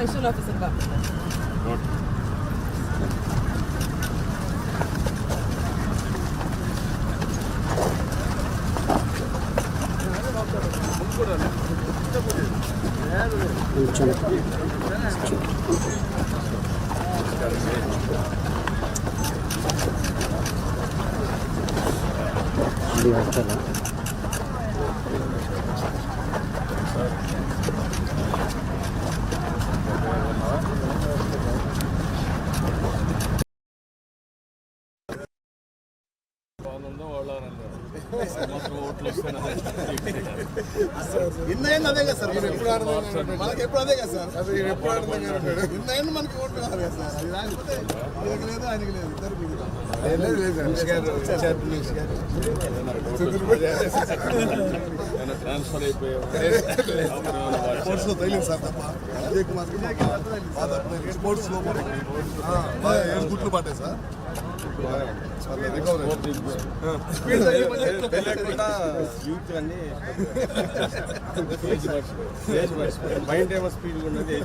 Special officer 네, 맞잖아. బాగుందో వాళ్ళ ఓట్లు ఇన్నైంది అదే కదా సార్ మీరు ఎప్పుడు ఆనందంగా మనకి ఎప్పుడు అదే కదా సార్? అది ఎప్పుడు ఆనందంగా ఉంటాడు ఇన్నైంది మనకి ఓట్లు కావాలి కదా సార్. అది రాకపోతే వీళ్ళకి లేదు ఆయనకి లేదు. ఇద్దరికి లేదు లేదు ట్రాన్స్ఫర్ అయిపోయావు స్పోర్ట్స్లో తగిలింది సార్ తప్ప. విజయ్ కుమార్ స్పోర్ట్స్లో మనకి ఆ, బాగా ఏం గుట్లు పట్టాయి సార్. మైండ్ ఏమో స్పీడ్ ఉన్నది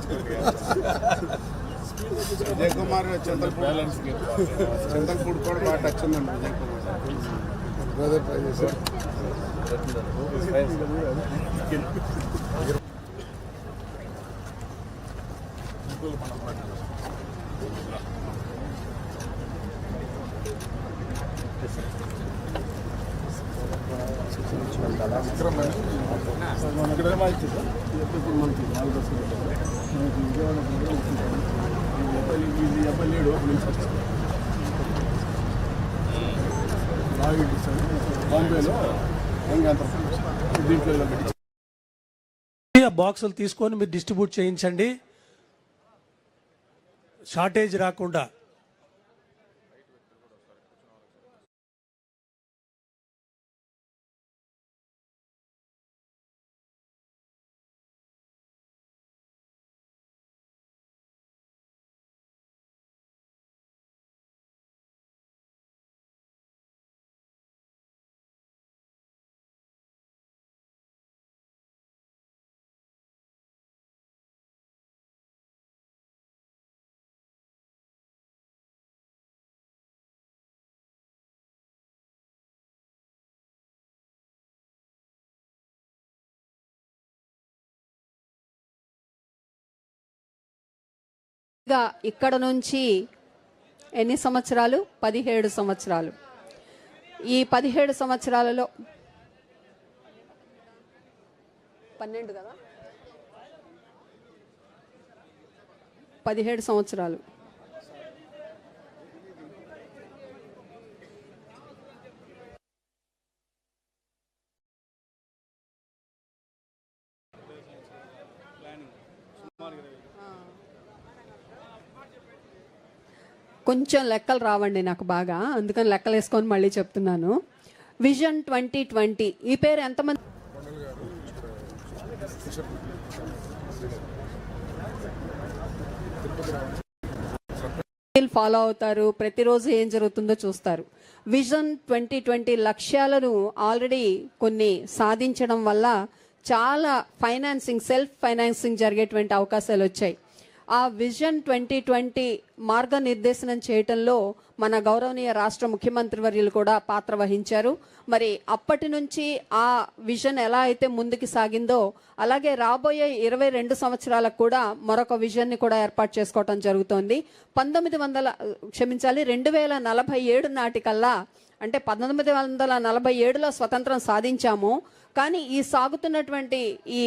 విజయ్ కుమార్ చంద్రపూర్ కూడా బాగా టచ్ ఉందండి విజయ్ కుమార్ బ్రదర్ ట్రై చేశారు బాంబేలో దీంట్లో ఇలా పెట్టి బాక్సులు తీసుకొని మీరు డిస్ట్రిబ్యూట్ చేయించండి. షార్టేజ్ రాకుండా. గా ఇక్కడ నుంచి ఎన్ని సంవత్సరాలు? పదిహేడు సంవత్సరాలు. ఈ పదిహేడు సంవత్సరాలలో పన్నెండు కదా? పదిహేడు సంవత్సరాలు. కొంచెం లెక్కలు రావండి నాకు బాగా. అందుకని లెక్కలు వేసుకొని మళ్ళీ చెప్తున్నాను. విజన్ ట్వంటీ ట్వంటీ ఈ పేరు ఎంతమంది? ఫాలో అవుతారు. ప్రతిరోజు ఏం జరుగుతుందో చూస్తారు. విజన్ ట్వంటీ ట్వంటీ లక్ష్యాలను ఆల్రెడీ కొన్ని సాధించడం వల్ల చాలా ఫైనాన్సింగ్ సెల్ఫ్ ఫైనాన్సింగ్ జరిగేటువంటి అవకాశాలు వచ్చాయి. ఆ విజన్ ట్వంటీ ట్వంటీ మార్గనిర్దేశనం చేయటంలో మన గౌరవనీయ రాష్ట్ర ముఖ్యమంత్రి వర్యులు కూడా పాత్ర వహించారు. మరి అప్పటి నుంచి ఆ విజన్ ఎలా అయితే ముందుకు సాగిందో అలాగే రాబోయే ఇరవై రెండు సంవత్సరాలకు కూడా మరొక విజన్ని కూడా ఏర్పాటు చేసుకోవటం జరుగుతోంది. పంతొమ్మిది వందల క్షమించాలి రెండు వేల నలభై ఏడు నాటికల్లా అంటే పంతొమ్మిది వందల నలభై ఏడులో స్వతంత్రం సాధించాము. కానీ ఈ సాగుతున్నటువంటి ఈ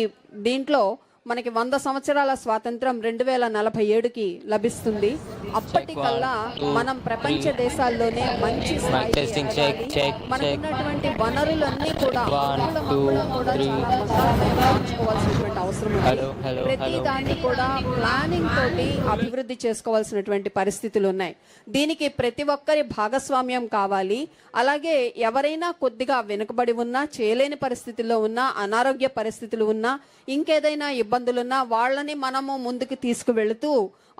దీంట్లో మనకి వంద సంవత్సరాల స్వాతంత్రం రెండు వేల నలభై ఏడుకి లభిస్తుంది. అప్పటికల్లా మనం ప్రపంచ దేశాల్లోనే మంచి మనకున్నటువంటి వనరులన్నీ కూడా అవసరం ఉంది. ప్రతి. దాన్ని కూడా ప్లానింగ్ తోటి అభివృద్ధి చేసుకోవాల్సినటువంటి పరిస్థితులు ఉన్నాయి. దీనికి ప్రతి ఒక్కరి భాగస్వామ్యం కావాలి. అలాగే ఎవరైనా కొద్దిగా వెనుకబడి ఉన్నా చేయలేని పరిస్థితుల్లో ఉన్నా అనారోగ్య పరిస్థితులు ఉన్నా ఇంకేదైనా ఇబ్బంది ఇబ్బందులున్నా వాళ్ళని మనము ముందుకు తీసుకువెళుతూ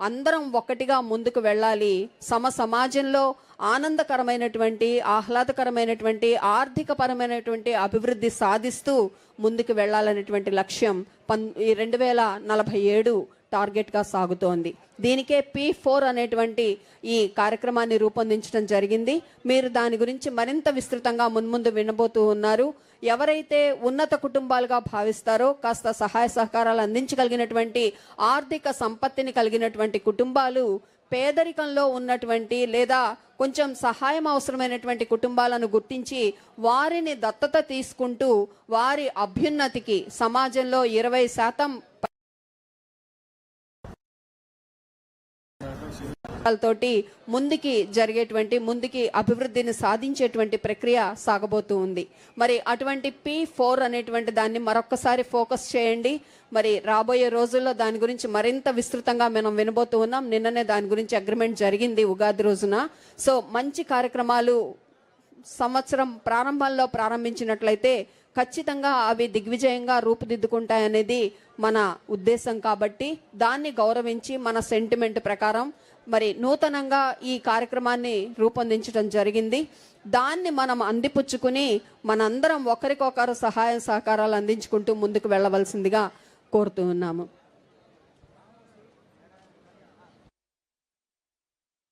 అందరం ఒకటిగా ముందుకు వెళ్ళాలి. సమ సమాజంలో ఆనందకరమైనటువంటి ఆహ్లాదకరమైనటువంటి ఆర్థికపరమైనటువంటి అభివృద్ధి సాధిస్తూ ముందుకు వెళ్ళాలనేటువంటి లక్ష్యం పన్ ఈ రెండు వేల నలభై ఏడు టార్గెట్గా సాగుతోంది. దీనికే పి ఫోర్ అనేటువంటి ఈ కార్యక్రమాన్ని రూపొందించడం జరిగింది. మీరు దాని గురించి మరింత విస్తృతంగా మున్ముందు వినబోతూ ఉన్నారు. ఎవరైతే ఉన్నత కుటుంబాలుగా భావిస్తారో కాస్త సహాయ సహకారాలు అందించగలిగినటువంటి ఆర్థిక సంపత్తిని కలిగినటువంటి కుటుంబాలు పేదరికంలో ఉన్నటువంటి లేదా కొంచెం సహాయం అవసరమైనటువంటి కుటుంబాలను గుర్తించి వారిని దత్తత తీసుకుంటూ వారి అభ్యున్నతికి సమాజంలో ఇరవై శాతం తోటి ముందుకి జరిగేటువంటి ముందుకి అభివృద్ధిని సాధించేటువంటి ప్రక్రియ సాగబోతూ ఉంది. మరి అటువంటి పి ఫోర్ అనేటువంటి దాన్ని మరొకసారి ఫోకస్ చేయండి. మరి రాబోయే రోజుల్లో దాని గురించి మరింత విస్తృతంగా మనం వినబోతూ ఉన్నాం. నిన్ననే దాని గురించి అగ్రిమెంట్ జరిగింది ఉగాది రోజున. సో మంచి కార్యక్రమాలు సంవత్సరం ప్రారంభంలో ప్రారంభించినట్లయితే ఖచ్చితంగా అవి దిగ్విజయంగా రూపుదిద్దుకుంటాయనేది మన ఉద్దేశం కాబట్టి దాన్ని గౌరవించి మన సెంటిమెంట్ ప్రకారం మరి నూతనంగా ఈ కార్యక్రమాన్ని రూపొందించడం జరిగింది. దాన్ని మనం అందిపుచ్చుకుని మనందరం ఒకరికొకరు సహాయ సహకారాలు అందించుకుంటూ ముందుకు వెళ్ళవలసిందిగా కోరుతూ ఉన్నాము.